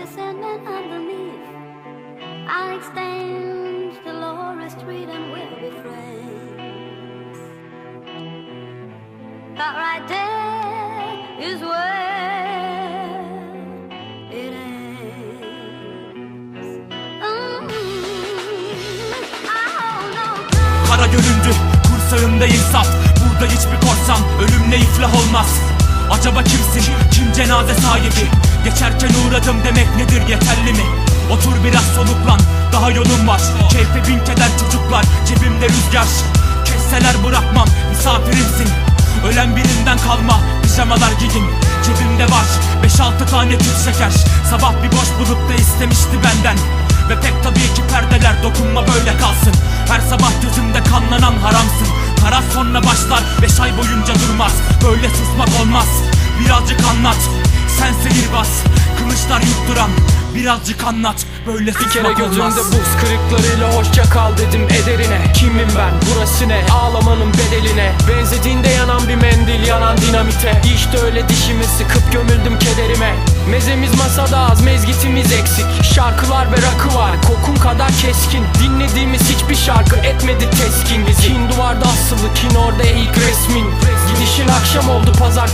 the Sandman underneath. I extend Dolores Street and we'll be friends. But right there is where mm-hmm. Kara göründü, kursağımda insaf. Burada hiçbir korsan ölümle iflah olmaz. Acaba kimsin? Kim cenaze sahibi? Geçerken uğradım demek nedir yeterli mi? Otur biraz soluklan daha yolun var. Keyfe bin keder çocuklar cebimde rüzgar. Kesseler bırakmam misafirimsin. Ölen birinden kalma pijamalar giyin Cebimde var 5-6 tane tüp şeker. Sabah bir boş bulup da istemişti benden. Ve pek tabii ki perdeler dokunma böyle kalsın. Her sabah gözümde kanlanan haramsın. Karar sonra başlar 5 ay boyunca durmaz olmaz. Birazcık anlat Sen sihirbaz Kılıçlar yutturan Birazcık anlat. Böyle Bir susmak kere olmaz. gözümde buz kırıklarıyla hoşça kal dedim ederine. Kimim ben? Burası ne? Ağlamanın bedeline. Benzediğinde yanan bir mendil yanan dinamite. İşte öyle dişimi sıkıp gömüldüm kederime. Mezemiz masada az mezgitimiz eksik. Şarkılar ve rakı var kokun kadar keskin. Dinlediğimiz hiçbir şarkı etmedi teskin bizi Kin duvarda asılı kin orada ilk resmin. Gidişin akşam oldu pazar